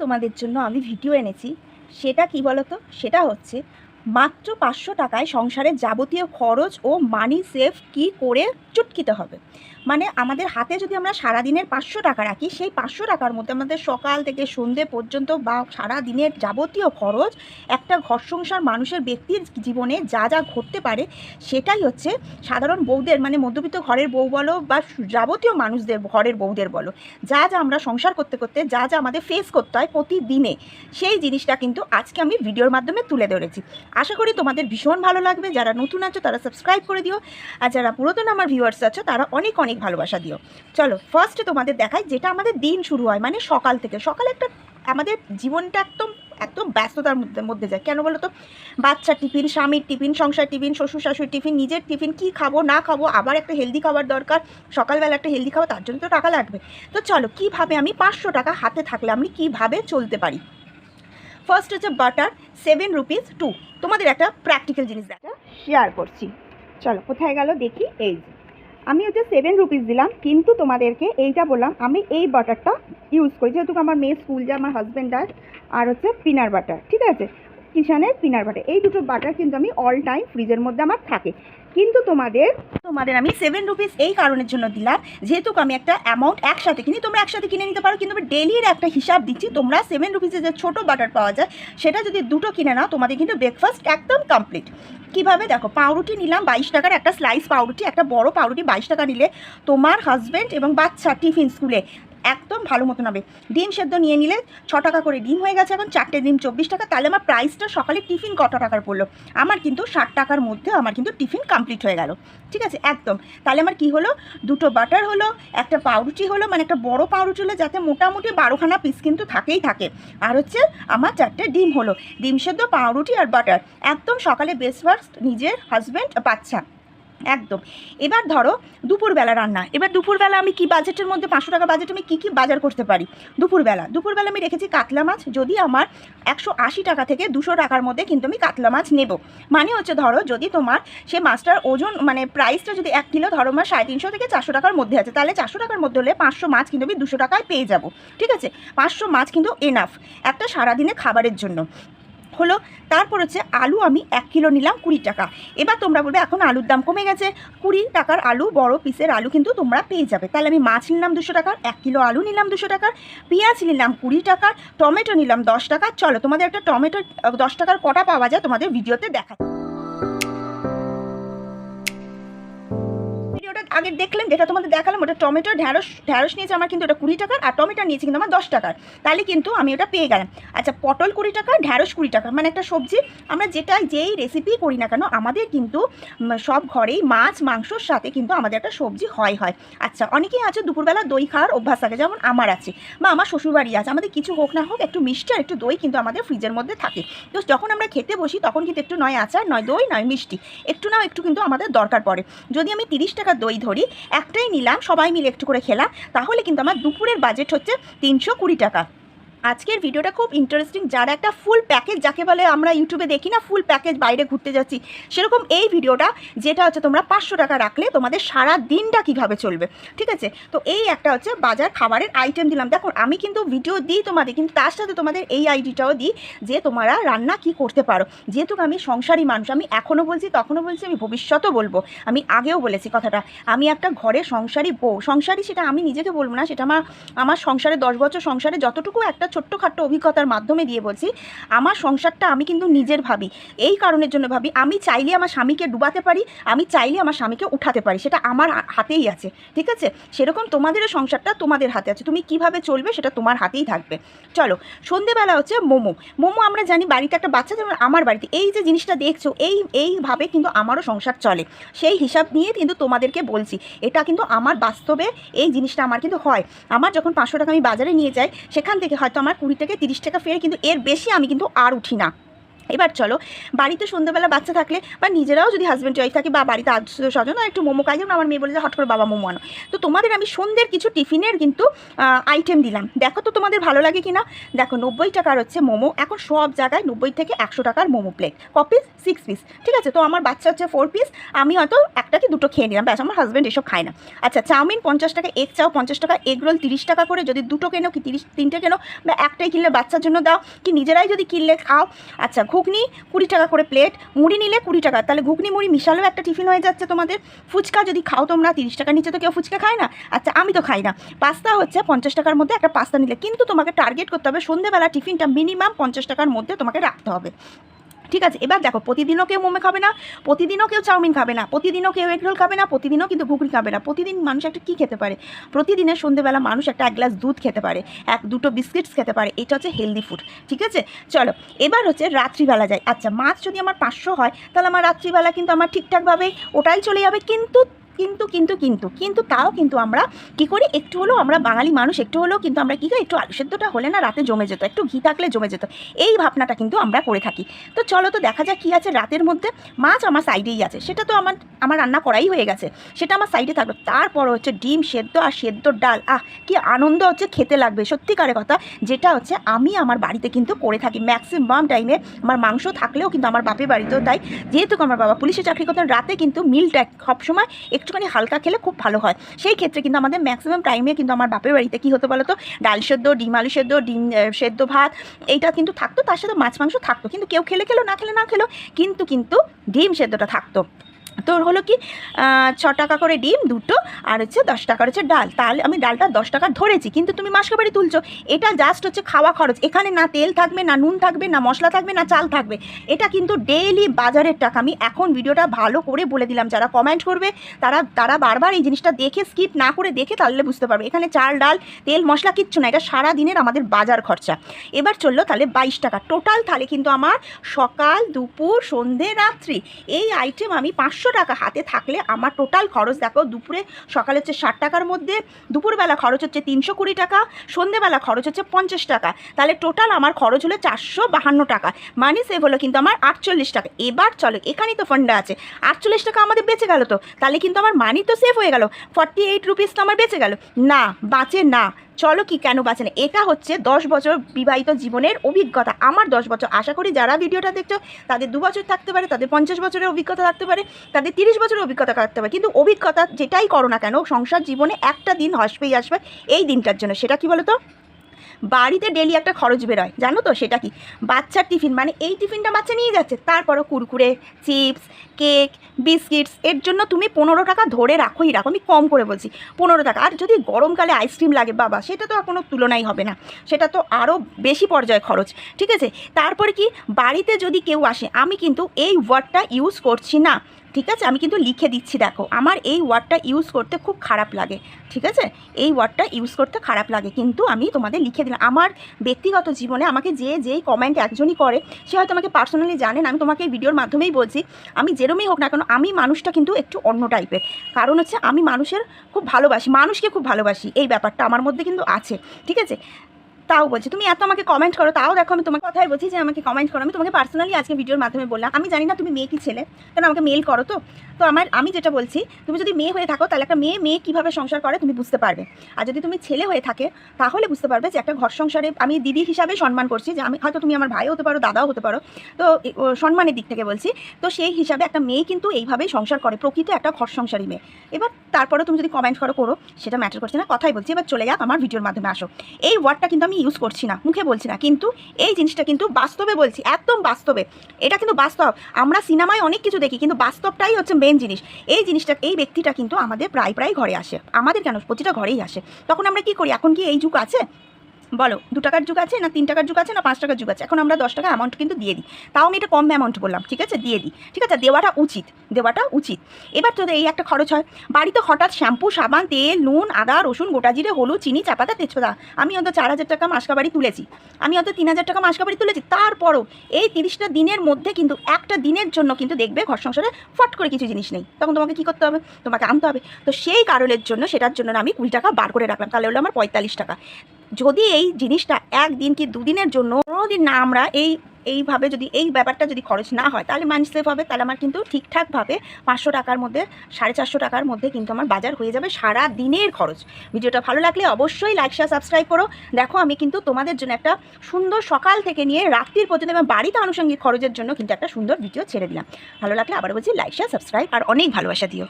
তোমাদের জন্য আমি ভিডিও এনেছি। সেটা কি বলতো? সেটা হচ্ছে মাত্র পাঁচশো টাকায় সংসারের যাবতীয় খরচ ও মানি সেভ কি করে চুটকিতে হবে? মানে আমাদের হাতে যদি আমরা সারাদিনের পাঁচশো টাকা রাখি, সেই পাঁচশো টাকার মধ্যে আমাদের সকাল থেকে সন্ধে পর্যন্ত বা সারা দিনের যাবতীয় খরচ একটা ঘর সংসার মানুষের ব্যক্তির জীবনে যা যা ঘটতে পারে, সেটাই হচ্ছে সাধারণ বউদের মানে মধ্যবিত্ত ঘরের বউ বলো বা যাবতীয় মানুষদের, ঘরের বউদের বলো, যা যা আমরা সংসার করতে করতে, যা যা আমাদের ফেস করতে হয় প্রতিদিনে, সেই জিনিসটা কিন্তু আজকে আমি ভিডিওর মাধ্যমে তুলে ধরেছি। আশা করি তোমাদের ভীষণ ভালো লাগবে। যারা নতুন আছো, তারা সাবস্ক্রাইব করে দিও। আর যারা পুরাতন আমার ভিউয়ার্স আছো, তারা অনেক অনেক ভালোবাসা দিও। চলো ফার্স্টে তোমাদের দেখাই যেটা আমাদের দিন শুরু হয় মানে সকাল থেকে। সকালে একটা আমাদের জীবনটা একদম একদম ব্যস্ততার মধ্যে মধ্যে যায়। কেন বলো তো বাচ্চার টিফিন, স্বামীর টিফিন, সংসার টিফিন, শ্বশুর শাশুড়ি টিফিন, নিজের টিফিন, কি খাব, না খাব, আবার একটা হেলদি খাবার দরকার। সকালবেলা একটা হেলদি খাবার, তার জন্য তো টাকা লাগবে। তো চলো, কীভাবে আমি পাঁচশো টাকা হাতে থাকলে আমি কীভাবে চলতে পারি? ফার্স্ট হচ্ছে বাটার সেভেন রুপিস টু তোমাদের একটা প্র্যাকটিক্যাল জিনিস দেখা। শেয়ার করছি। চলো, কোথায় গেল দেখি? এই। আমি হচ্ছে সেভেন রুপিস দিলাম, কিন্তু তোমাদেরকে এইটা বললাম, আমি এই বাটারটা ইউজ করি। যেহেতু আমার মেয়ে স্কুল যায়, আমার হাজব্যান্ড আর আর হচ্ছে পিনার বাটার ঠিক আছে? কিষানের পিনার বাটার এই দুটো বাটার কিন্তু আমি অল টাইম ফ্রিজের মধ্যে আমার থাকে। কিন্তু তোমাদের তোমাদের আমি সেভেন রুপিস এই কারণের জন্য দিলাম। যেহেতু আমি একটা অ্যামাউন্ট একসাথে কিনি, তোমরা একসাথে কিনে নিতে পারো, কিন্তু আমি ডেলির একটা হিসাব দিচ্ছি, তোমরা সেভেন রুপিসের যে ছোটো বাটার পাওয়া যায়, সেটা যদি দুটো কিনে নাও, তোমাদের কিন্তু ব্রেকফাস্ট একদম কমপ্লিট কীভাবে? দেখো, পাউরুটি নিলাম বাইশ টাকার একটা স্লাইস পাউরুটি, একটা বড় পাউরুটি বাইশ টাকা নিলে তোমার হাজব্যান্ড এবং বাচ্চা টিফিন স্কুলে একদম ভালো মতন হবে। ডিম সেদ্ধ নিয়ে নিলে ছ টাকা করে ডিম হয়ে গেছে, এখন চারটে ডিম চব্বিশ টাকা। তাহলে আমার প্রাইসটা সকালে টিফিন কত টাকার পড়ল। আমার কিন্তু ষাট টাকার মধ্যে আমার কিন্তু টিফিন কমপ্লিট হয়ে গেল। ঠিক আছে? একদম। তাহলে আমার কি হলো? দুটো বাটার হলো, একটা পাউরুটি হলো মানে একটা বড় পাউরুটি হলো, যাতে মোটামুটি বারোখানা পিস কিন্তু থাকেই থাকে। আর হচ্ছে আমার চারটে ডিম হলো। ডিম সেদ্ধ, পাউরুটি আর বাটার একদম সকালে ব্রেকফাস্ট নিজের হাজব্যান্ড বাচ্চা। একদম। এবার ধরো দুপুরবেলা রান্না। এবার দুপুরবেলা আমি কি বাজেটের মধ্যে পাঁচশো টাকা বাজেট আমি কী কী বাজার করতে পারি? দুপুরবেলা। দুপুরবেলা আমি রেখেছি কাতলা মাছ। যদি আমার একশো আশি টাকা থেকে দুশো টাকার মধ্যে কিন্তু আমি কাতলা মাছ নেব। মানে হচ্ছে ধরো যদি তোমার সে মাছটার ওজন মানে প্রাইসটা যদি এক কিলো ধরো আমার সাড়ে তিনশো থেকে চারশো টাকার মধ্যে আছে, তাহলে চারশো টাকার মধ্যে হলে পাঁচশো মাছ কিন্তু আমি দুশো টাকায় পেয়ে যাব। ঠিক আছে? পাঁচশো মাছ কিন্তু এনাফ একটা সারাদিনে খাবারের জন্য। হলো, তারপর হচ্ছে আলু আমি এক কিলো নিলাম কুড়ি টাকা। এবার তোমরা বলবে, এখন আলুর দাম কমে গেছে। কুড়ি টাকার আলু, বড় পিসের আলু কিন্তু তোমরা পেয়ে যাবে। তাহলে আমি মাছ নিলাম দুশো টাকার, এক কিলো আলু নিলাম দুশো টাকার, পেঁয়াজ নিলাম কুড়ি টাকার, টমেটো নিলাম দশ টাকা চলো, তোমাদের একটা টমেটো, দশ টাকার কটা পাওয়া যায় তোমাদের ভিডিওতে দেখা আগে দেখলেন যেটা তোমাদের দেখালাম, ওটা টমেটো, ঢ্যাঁড়স ঢ্যাঁড়স নিয়েছে আমার কিন্তু ওটা কুড়ি টাকার, আর টমেটো নিয়েছে কিন্তু আমার দশ টাকার। তাহলে কিন্তু আমি ওটা পেয়ে গেলাম। আচ্ছা পটল কুড়ি টাকা, ঢ্যাঁড়স কুড়ি টাকা। মানে একটা সবজি, আমরা যেটা যেই রেসিপি করি না কেন, আমাদের কিন্তু সব ঘরেই মাছ, মাংসর সাথে কিন্তু আমাদের একটা সবজি হয় হয়। আচ্ছা অনেকেই আছে দুপুরবেলা দই খাওয়ার অভ্যাস থাকে, যেমন আমার আছে। বা আমার শ্বশুরবাড়ি আছে। আমাদের কিছু হোক না হোক, একটু মিষ্টি আর একটু দই কিন্তু আমাদের ফ্রিজের মধ্যে থাকে। তো যখন আমরা খেতে বসি, তখন কিন্তু একটু নয় আচার, নয় দই, নয় মিষ্টি। একটু নাও একটু কিন্তু আমাদের দরকার পড়ে। যদি আমি তিরিশ টাকা দই ধরি, একটাই নিলাম, সবাই মিলে একটু করে খেলাম, তাহলে কিন্তু আমার দুপুরের বাজেট হচ্ছে তিনশো কুড়ি টাকা। আজকের ভিডিওটা খুব ইন্টারেস্টিং যারা একটা ফুল প্যাকেজ যাকে বলে আমরা ইউটিউবে দেখি না ফুল প্যাকেজ বাইরে ঘুরতে যাচ্ছি। সেরকম এই ভিডিওটা, যেটা হচ্ছে তোমরা পাঁচশো টাকা রাখলে তোমাদের সারা দিনটা কীভাবে চলবে, ঠিক আছে? তো এই একটা হচ্ছে বাজার খাবারের আইটেম দিলাম। দেখো, আমি কিন্তু ভিডিও দিই তোমাদের, কিন্তু তার সাথে তোমাদের এই আইডিটাও দিই যে তোমরা রান্না কি করতে পারো। যেহেতু আমি সংসারী মানুষ, আমি এখনও বলছি, তখনও বলছি, আমি ভবিষ্যতেও বলব। আমি আগেও বলেছি কথাটা, আমি একটা ঘরে সংসারী বউ, সংসারী সেটা আমি নিজেকে বলব না, সেটা আমার আমার সংসারে দশ বছর সংসারে যতটুকু একটা ছোট্টখাট্ট অভিজ্ঞতার মাধ্যমে দিয়ে বলছি, আমার সংসারটা আমি কিন্তু নিজের ভাবি। এই কারণের জন্য ভাবি, আমি চাইলে আমার স্বামীকে ডুবাতে পারি, আমি চাইলে আমার স্বামীকে উঠাতে পারি, সেটা আমার হাতেই আছে। ঠিক আছে? সেরকম তোমাদেরও সংসারটা তোমাদের হাতে আছে। তুমি কীভাবে চলবে সেটা তোমার হাতেই থাকবে। চলো, সন্ধেবেলা হচ্ছে মোমো। মোমো আমরা জানি বাড়িতে একটা বাচ্চা যেমন আমার বাড়িতে। এই যে জিনিসটা দেখছ, এই এইভাবে কিন্তু আমারও সংসার চলে। সেই হিসাব নিয়ে কিন্তু তোমাদেরকে বলছি, এটা কিন্তু আমার বাস্তবে এই জিনিসটা আমার কিন্তু হয়। আমার যখন পাঁচশো টাকা আমি বাজারে নিয়ে যাই, সেখান থেকে হয়তো আমার কুড়ি থেকে তিরিশ টাকা ফেরে কিন্তু এর বেশি আমি কিন্তু আর উঠি না। এবার চলো, বাড়িতে সন্ধ্যেবেলা বাচ্চা থাকলে বা নিজেরাও যদি হাজব্যান্ড ওয়াইফ থাকে বা বাড়িতে আত্মীয় স্বজন একটু মোমো খাই আমার মেয়ে বলে যে, হট করে বাবা মোমো আনো। তো তোমাদের আমি সন্ধ্যের কিছু টিফিনের কিন্তু আইটেম দিলাম। দেখো তো তোমাদের ভালো লাগে কি না দেখো, নব্বই টাকার হচ্ছে মোমো। এখন সব জায়গায় নব্বই থেকে একশো টাকার মোমো প্লেট কপিস সিক্স পিস ঠিক আছে? তো আমার বাচ্চা হচ্ছে ফোর পিস আমি হয়তো একটা কি দুটো খেয়ে নিলাম। ব্যাস, আমার হাজব্যান্ড এসব খায় না। আচ্ছা চাউমিন পঞ্চাশ টাকা এগ চাও পঞ্চাশ টাকা এগ রোল তিরিশ টাকা করে, যদি দুটো কেনো কি তিরিশ, তিনটে কেনো, বা একটাই কিনলে বাচ্চার জন্য দাও, কি নিজেরাই যদি কিনলে খাও? আচ্ছা ঘুগনি কুড়ি টাকা করে প্লেট মুড়ি নিলে কুড়ি টাকা। তাহলে ঘুগনি মুড়ি মিশালেও একটা টিফিন হয়ে যাচ্ছে তোমাদের। ফুচকা যদি খাও তোমরা, তিরিশ টাকার নিচে তো কেউ ফুচকা খায় না। আচ্ছা আমি তো খাই না। পাস্তা হচ্ছে পঞ্চাশ টাকার মধ্যে একটা পাস্তা নিলে। কিন্তু তোমাকে টার্গেট করতে হবে সন্ধ্যেবেলা টিফিনটা মিনিমাম পঞ্চাশ টাকার মধ্যে তোমাকে রাখতে হবে। ঠিক আছে, এবার দেখো, প্রতিদিনও কেউ মোমে খাবে না, প্রতিদিনও কেউ চাউমিন খাবে না, প্রতিদিনও কেউ এগরোল খাবে না, প্রতিদিনও কিন্তু ঘুগনি খাবে না। প্রতিদিন মানুষ একটা কী খেতে পারে? প্রতিদিনের সন্ধেবেলা মানুষ একটা এক গ্লাস দুধ খেতে পারে, এক দুটো বিস্কিটস খেতে পারে, এটা হচ্ছে হেলদি ফুড ঠিক আছে? চলো, এবার হচ্ছে রাত্রিবেলা যায় আচ্ছা মাছ যদি আমার পাঁচশো হয়, তাহলে আমার রাত্রিবেলা কিন্তু আমার ঠিকঠাকভাবে ওটাই চলে যাবে, কিন্তু কিন্তু কিন্তু কিন্তু কিন্তু তাও কিন্তু আমরা কি করি? একটু হলেও আমরা বাঙালি মানুষ, একটু হলেও কিন্তু আমরা কী করি? একটু আলু সেদ্ধটা হলে না রাতে জমে যেত, একটু ঘি থাকলে জমে যেত। এই ভাবনাটা কিন্তু আমরা করে থাকি। তো চলো তো দেখা যাক কী আছে রাতের মধ্যে। মাছ আমার সাইডেই আছে, সেটা তো আমার আমার রান্না করাই হয়ে গেছে। সেটা আমার সাইডে থাকল। তারপর হচ্ছে ডিম সেদ্ধ আর সেদ্ধর ডাল। আহ, কি আনন্দ হচ্ছে, খেতে লাগবে। সত্যিকারের কথা, যেটা হচ্ছে আমি আমার বাড়িতে কিন্তু করে থাকি। ম্যাক্সিমাম টাইমে আমার মাংস থাকলেও কিন্তু আমার বাপের বাড়িতেও তাই। যেহেতু আমার বাবা পুলিশে চাকরি করতেন, রাতে কিন্তু মিলটা সবসময় একটুখানি হালকা খেলে খুব ভালো হয়। সেই ক্ষেত্রে কিন্তু আমাদের ম্যাক্সিমাম টাইমে কিন্তু আমার বাপের বাড়িতে কী হতো বলতো? ডাল সেদ্ধ, ডিম আলু সেদ্ধ, ডিম সেদ্ধ ভাত, এইটা কিন্তু থাকতো, তার সাথে মাছ মাংস থাকতো। কিন্তু কেউ খেলে খেলো, না খেলে না খেলো, কিন্তু কিন্তু ডিম সেদ্ধটা থাকতো। তোর হলো কি ছ টাকা করে ডিম, দুটো, আর হচ্ছে দশ টাকার হচ্ছে ডাল। তাহলে আমি ডালটা দশ টাকা ধরেছি, কিন্তু তুমি মাসকাবাড়ি তুলছো। এটা জাস্ট হচ্ছে খাওয়া খরচ। এখানে না তেল থাকবে, না নুন থাকবে, না মশলা থাকবে, না চাল থাকবে। এটা কিন্তু ডেইলি বাজারের টাকা। আমি এখন ভিডিওটা ভালো করে বলে দিলাম। যারা কমেন্ট করবে, তারা তারা বারবার এই জিনিসটা দেখে স্কিপ না করে দেখে তাহলে বুঝতে পারবে। এখানে চাল, ডাল, তেল, মশলা কিচ্ছু না। এটা সারা দিনের আমাদের বাজার খরচা। এবার চলল তাহলে বাইশ টাকা। টোটাল তাহলে কিন্তু আমার সকাল, দুপুর, সন্ধে, রাত্রি, এই আইটেম আমি পাঁচশো টাকা হাতে থাকলে আমার টোটাল খরচ দেখো দুপুরে সকালে হচ্ছে ষাট টাকার মধ্যে, দুপুরবেলা খরচ হচ্ছে তিনশো কুড়ি টাকা, সন্ধেবেলা খরচ হচ্ছে পঞ্চাশ টাকা। তাহলে টোটাল আমার খরচ হলো চারশো বাহান্ন টাকা। মানি সেভ হলো কিন্তু আমার আটচল্লিশ টাকা। এবার চলো, এখানেই তো ফান্ডা আছে। আটচল্লিশ টাকা আমাদের বেঁচে গেল তো। তাহলে কিন্তু আমার মানি তো সেভ হয়ে গেল। ফর্টি এইট রুপিস তো আমার বেঁচে গেল। না, বাঁচে না। চলো কি কেন বাঁচে না? এটা হচ্ছে দশ বছর বিবাহিত জীবনের অভিজ্ঞতা। আমার দশ বছর, আশা করি যারা ভিডিওটা দেখছ, তাদের দু বছর থাকতে পারে, তাদের পঞ্চাশ বছরের অভিজ্ঞতা থাকতে পারে, তাদের তিরিশ বছরের অভিজ্ঞতা থাকতে পারে। কিন্তু অভিজ্ঞতা যেটাই করো না কেন, সংসার জীবনে একটা দিন হসপেই আসবে, এই দিনটার জন্য। সেটা কি বলো তো বাড়িতে ডেলি একটা খরচ বেরোয়, জানো তো সেটা কি? বাচ্চার টিফিন মানে এই টিফিনটা বাচ্চা নিয়ে যাচ্ছে। তারপরও কুরকুরে, চিপস, কেক, বিস্কিটস, এর জন্য তুমি পনেরো টাকা ধরে রাখোই রাখো। আমি কম করে বলছি, পনেরো টাকা। আর যদি গরমকালে আইসক্রিম লাগে, বাবা, সেটা তো আর কোনো তুলনাই হবে না। সেটা তো আরও বেশি পর্যায়ে খরচ, ঠিক আছে? তারপরে কি? বাড়িতে যদি কেউ আসে, আমি কিন্তু এই ওয়ার্ডটা ইউজ করছি না। ঠিক আছে? আমি কিন্তু লিখে দিচ্ছি, দেখো। আমার এই ওয়ার্ডটা ইউজ করতে খুব খারাপ লাগে, ঠিক আছে? এই ওয়ার্ডটা ইউজ করতে খারাপ লাগে, কিন্তু আমি তোমাদের লিখে দিলাম। আমার ব্যক্তিগত জীবনে আমাকে যে যেই কমেন্ট একজনই করে, সে হয়তো আমাকে পার্সোনালি জানেন, আমি তোমাকে এই ভিডিওর মাধ্যমেই বলছি, আমি যেরমই হোক না কেন, আমি মানুষটা কিন্তু একটু অন্য টাইপের কারণ হচ্ছে আমি মানুষের খুব ভালোবাসি, মানুষকে খুব ভালোবাসি, এই ব্যাপারটা আমার মধ্যে কিন্তু আছে, ঠিক আছে? তাও বলছি, তুমি এত আমাকে কমেন্ট করো, তাও দেখো আমি তোমাকে কথাই বলছি যে আমাকে কমেন্ট করো। আমি তোমাকে পার্সোনালি আজকে ভিডিওর মাধ্যমে বললাম। আমি জানি না তুমি মেয়ে কি ছেলে, কেন আমাকে মেল করো তো? তো আমার, আমি যেটা বলছি, তুমি যদি মেয়ে হয়ে থাকো, তাহলে একটা মেয়ে মেয়ে কীভাবে সংসার করে তুমি বুঝতে পারবে। আর যদি তুমি ছেলে হয়ে থাকে, তাহলে বুঝতে পারবে যে একটা ঘর সংসারে আমি দিদি হিসাবে সম্মান করছি যে আমি, হয়তো তুমি আমার ভাইও হতে পারো, দাদাও হতে পারো। তো সম্মানের দিক থেকে বলছি, তো সেই হিসাবে একটা মেয়ে কিন্তু এইভাবেই সংসার করে, প্রকৃত একটা ঘর সংসারী মেয়ে। এবার তারপরে তুমি যদি কমেন্ট করো করো, সেটা ম্যাটার করছে না, কথাই বলছি। এবার চলে যাক আমার ভিডিওর মাধ্যমে আসো। এই ওয়ার্ডটা কিন্তু আমি ইউজ করছি না, মুখে বলছি না। কিন্তু এই জিনিসটা কিন্তু বাস্তবে বলছি, একদম বাস্তবে। এটা কিন্তু বাস্তব। আমরা সিনেমায় অনেক কিছু দেখি, কিন্তু বাস্তবটাই হচ্ছে মেন জিনিস। এই জিনিসটা, এই ব্যক্তিটা কিন্তু আমাদের প্রায় প্রায় ঘরে আসে। আমাদের কেন? প্রতিটা ঘরেই আসে। তখন আমরা কি করি? এখন কি এই যুগ আছে? বলো, দু টাকার যুগ আছে না তিন টাকার যুগ আছে না পাঁচ টাকার যুগ আছে? এখন আমরা দশ টাকা অ্যামাউন্ট কিন্তু দিয়ে দিই। তাও আমি এটা কম অ্যামাউন্ট বললাম, ঠিক আছে? দিয়ে দিই। ঠিক আছে? দেওয়াটা উচিত দেওয়াটা উচিত। এবার তো এই একটা খরচ হয়। বাড়িতে হঠাৎ শ্যাম্পু, সাবান, তেল, নুন, আদা, রসুন, গোটা জিরে, হলুদ, চিনি, চাপাতা, তেজপাতা। আমি হয়তো চার হাজার টাকা মাসকাবাড়ি তুলেছি। আমি হয়তো তিন হাজার টাকা মাসকাবাড়ি তুলেছি। তারপরও এই তিরিশটা দিনের মধ্যে কিন্তু একটা দিনের জন্য কিন্তু দেখবে ঘর সংসারে ফট করে কিছু জিনিস নেই। তখন তোমাকে কী করতে হবে? তোমাকে আনতে হবে। তো সেই কারণের জন্য, সেটার জন্য আমি কুড়ি টাকা বার করে রাখলাম। তাহলে হলো আমার পঁয়তাল্লিশ টাকা। যদি এই জিনিসটা একদিন কি দুদিনের জন্য কোনো দিন না আমরা এই, এইভাবে যদি এই ব্যাপারটা যদি খরচ না হয়, তাহলে মানি হবে, তাহলে আমার কিন্তু ঠিকঠাকভাবে পাঁচশো টাকার মধ্যে, সাড়ে চারশো টাকার মধ্যে কিন্তু আমার বাজার হয়ে যাবে সারা দিনের খরচ। ভিডিওটা ভালো লাগলে অবশ্যই লাইক শেয়ার সাবস্ক্রাইব করো। দেখো, আমি কিন্তু তোমাদের জন্য একটা সুন্দর সকাল থেকে নিয়ে রাত্রির পর্যন্ত এবং বাড়িতে আনুষঙ্গিক খরচের জন্য কিন্তু একটা সুন্দর ভিডিও ছেড়ে দিলাম। ভালো লাগলে আবার বলছি লাইক শেয়ার সাবস্ক্রাইব আর অনেক ভালোবাসা দিও।